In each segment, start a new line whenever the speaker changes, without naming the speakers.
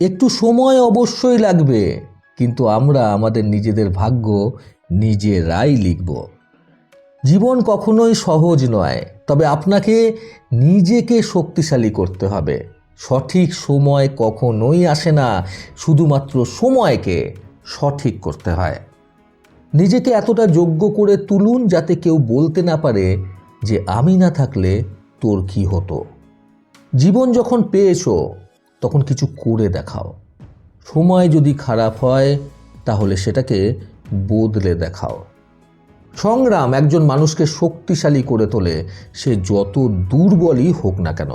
একটু সময় অবশ্যই লাগবে, কিন্তু আমরা আমাদের নিজেদের ভাগ্য নিজেরাই লিখব। জীবন কখনোই সহজ নয়, তবে আপনাকে নিজেকে শক্তিশালী করতে হবে। সঠিক সময় কখনোই আসে না, শুধুমাত্র সময়কে সঠিক করতে হয়। নিজেকে এতটা যোগ্য করে তুলুন যাতে কেউ বলতে না পারে যে, আমি না থাকলে তোর কি হতো? জীবন যখন পেয়েছ তখন কিছু করে দেখাও। সময় যদি খারাপ হয়, তাহলে সেটাকে বদলে দেখাও। সংগ্রাম একজন মানুষকে শক্তিশালী করে তোলে, সে যত দুর্বলই হোক না কেন।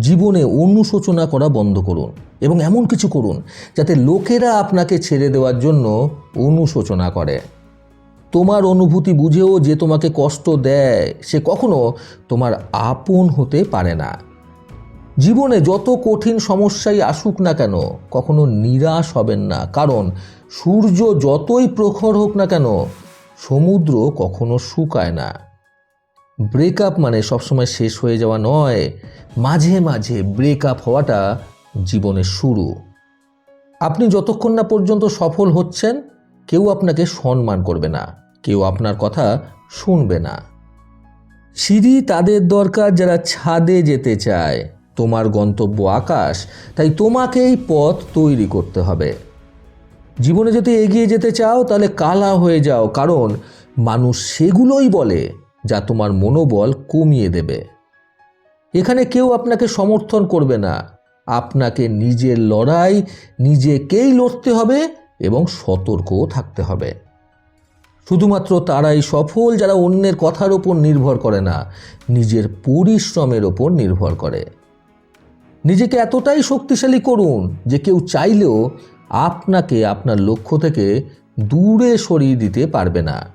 জীবনে অনুশোচনা করা বন্ধ করুন এবং এমন কিছু করুন যাতে লোকেরা আপনাকে ছেড়ে দেওয়ার জন্য অনুশোচনা করে। তোমার অনুভূতি বুঝেও যে তোমাকে কষ্ট দেয়, সে কখনো তোমার আপন হতে পারে না। জীবনে যত কঠিন সমস্যাই আসুক না কেন, কখনো নিরাশ হবেন না। কারণ, সূর্য যতই প্রখর হোক না কেন, সমুদ্র কখনো শুকায় না। ব্রেকআপ মানে সবসময় শেষ হয়ে যাওয়া নয়, মাঝে মাঝে ব্রেকআপ হওয়াটা জীবনের শুরু। আপনি যতক্ষণ না পর্যন্ত সফল হচ্ছেন, কেউ আপনাকে সম্মান করবে না, কেউ আপনার কথা শুনবে না। সিঁড়ি তাদের দরকার যারা ছাদে যেতে চায়। তোমার গন্তব্য আকাশ, তাই তোমাকেই পথ তৈরি করতে হবে। জীবনে যদি এগিয়ে যেতে চাও, তাহলে কালা হয়ে যাও, কারণ মানুষ সেগুলোই বলে যা তোমার মনোবল কমিয়ে দেবে। এখানে কেউ আপনাকে সমর্থন করবে না। আপনাকে নিজের লড়াই, নিজেকেই লড়তে হবে এবং সতর্কও থাকতে হবে। শুধুমাত্র তারাই সফল যারা অন্যের কথার ওপর নির্ভর করে না, নিজের পরিশ্রমের ওপর নির্ভর করে। নিজেকে এতটাই শক্তিশালী করুন যে কেউ চাইলেও আপনাকে আপনার লক্ষ্য থেকে দূরে সরিয়ে দিতে পারবে না।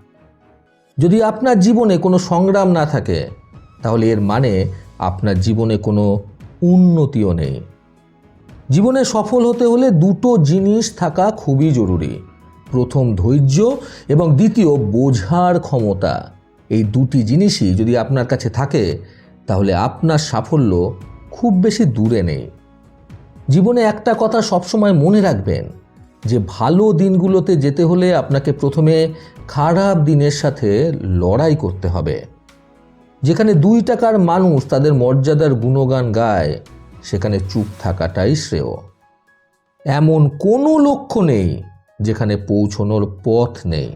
যদি আপনার জীবনে কোনো সংগ্রাম না থাকে, তাহলে এর মানে আপনার জীবনে কোনো উন্নতিও নেই। জীবনে সফল হতে হলে দুটো জিনিস থাকা খুবই জরুরি। প্রথম ধৈর্য এবং দ্বিতীয় বোঝার ক্ষমতা। এই দুটি জিনিসই যদি আপনার কাছে থাকে, তাহলে আপনার সাফল্য খুব বেশি দূরে নেই। জীবনে একটা কথা সবসময় মনে রাখবেন, যে ভালো দিনগুলোতে যেতে হলে আপনাকে প্রথমে খারাপ দিনের সাথে লড়াই করতে হবে। যেখানে দুই টাকার মানুষ তাদের মর্যাদার গুণগান গায়, সেখানে চুপ থাকাটাই শ্রেয়। এমন কোনো লক্ষ্য নেই, যেখানে পৌঁছনোর পথ নেই।